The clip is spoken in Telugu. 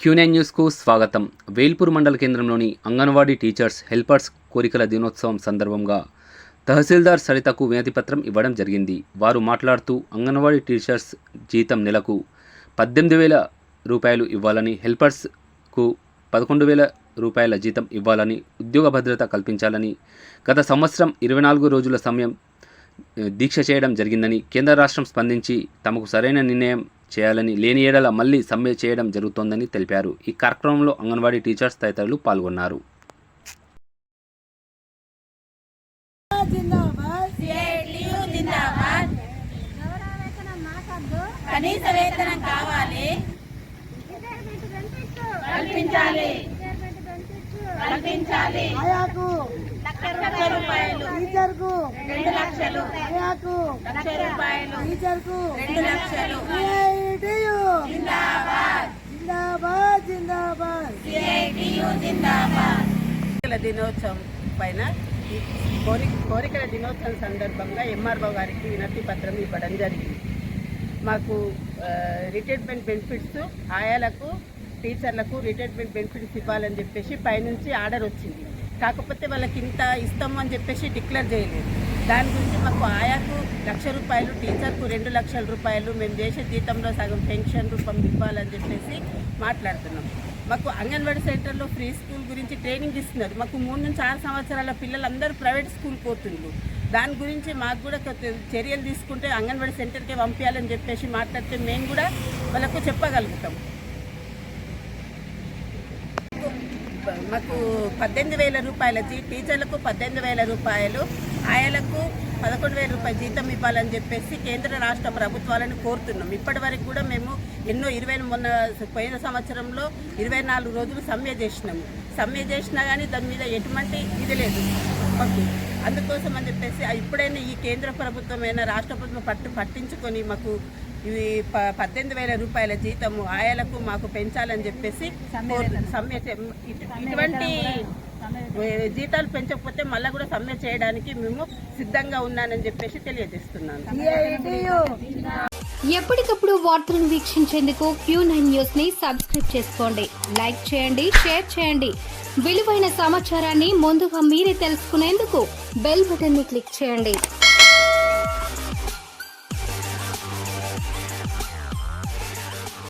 క్యూనైన్ న్యూస్కు స్వాగతం. వేల్పూర్ మండల కేంద్రంలోని అంగన్వాడీ టీచర్స్ హెల్పర్స్ కోరికల దినోత్సవం సందర్భంగా తహసీల్దార్ సరితకు వినతిపత్రం ఇవ్వడం జరిగింది. వారు మాట్లాడుతూ అంగన్వాడీ టీచర్స్ జీతం నెలకు పద్దెనిమిది వేల రూపాయలు ఇవ్వాలని హెల్పర్స్కు పదకొండు వేల రూపాయల జీతం ఇవ్వాలని ఉద్యోగ భద్రత కల్పించాలని గత సంవత్సరం ఇరవై నాలుగు రోజుల సమయం దీక్ష చేయడం జరిగిందని కేంద్ర రాష్ట్రం స్పందించి తమకు సరైన నిర్ణయం చేయాలని లేని ఏడల మళ్ళీ సమ్మె చేయడం జరుగుతోందని తెలిపారు. ఈ కార్యక్రమంలో అంగన్వాడీ టీచర్స్ తదితరులు పాల్గొన్నారు. జిందాబాద్ సిఐటియు జిందాబాద్ కనీస వేతనం కావాలి కల్పించాలి కల్పించాలి రెండు లక్షలు. ఆయాకు లక్ష రూపాయలు. టీచర్కు రెండు లక్షలు. సిఐటియు. జిందాబాద్. జిందాబాద్ జిందాబాద్. సిఐటియు జిందాబాద్. కోరికల దినోత్సవం పైన కోరిక కోరికల దినోత్సవం సందర్భంగా ఎంఆర్ఓ గారికి వినతి పత్రం ఇవ్వడం జరిగింది. మాకు రిటైర్మెంట్ బెనిఫిట్స్ ఆయాలకు టీచర్లకు రిటైర్మెంట్ బెనిఫిట్స్ ఇవ్వాలని చెప్పేసి పైనుంచి ఆర్డర్ వచ్చింది. కాకపోతే వాళ్ళకి ఇంత ఇస్తాము అని చెప్పేసి డిక్లేర్ చేయలేదు. దాని గురించి మాకు ఆయాకు లక్ష రూపాయలు టీచర్కు రెండు లక్షల రూపాయలు మేము చేసే జీతంలో సగం పెన్షన్ రూపం ఇవ్వాలని చెప్పేసి మాట్లాడుతున్నాం. మాకు అంగన్వాడీ సెంటర్లో ఫ్రీ స్కూల్ గురించి ట్రైనింగ్ ఇస్తున్నారు. మాకు మూడు నుంచి ఆరు సంవత్సరాల పిల్లలందరూ ప్రైవేట్ స్కూల్ పోతున్నారు. దాని గురించి మాకు కూడా చర్యలు తీసుకుంటే అంగన్వాడీ సెంటర్కే పంపించాలని చెప్పేసి మాట్లాడితే మేము కూడా వాళ్ళకు చెప్పగలుగుతాం. మాకు పద్దెనిమిది వేల రూపాయల టీచర్లకు పద్దెనిమిది వేల రూపాయలు ఆయలకు పదకొండు వేల రూపాయల జీతం ఇవ్వాలని చెప్పేసి కేంద్ర రాష్ట్ర ప్రభుత్వాలను కోరుతున్నాం. ఇప్పటి వరకు కూడా మేము ఎన్నో ఇరవై మొన్న పోయిన సంవత్సరంలో ఇరవై నాలుగు రోజులు సమ్మె చేసినాము. సమ్మె చేసినా కానీ దాని మీద ఎటువంటి ఇది లేదు. అందుకోసం అని చెప్పేసి ఇప్పుడైనా ఈ కేంద్ర ప్రభుత్వమైనా రాష్ట్ర ప్రభుత్వం పట్టు పట్టించుకొని మాకు ఇవి ప పద్దెనిమిది వేల రూపాయల జీతము. ఆయాలకు మాకు పెంచాలని చెప్పేసి సమ్మె ఇటువంటి జీతాలు పెంచకపోతే మళ్ళీ కూడా సమ్మె చేయడానికి మేము సిద్ధంగా ఉన్నానని చెప్పేసి తెలియజేస్తున్నాను. ఎప్పటికప్పుడు వార్తలను వీక్షించేందుకు క్యూ నైన్ న్యూస్ని సబ్స్క్రైబ్ చేసుకోండి. లైక్ చేయండి షేర్ చేయండి. విలువైన సమాచారాన్ని ముందుగా మీరే తెలుసుకునేందుకు బెల్ బటన్ని క్లిక్ చేయండి.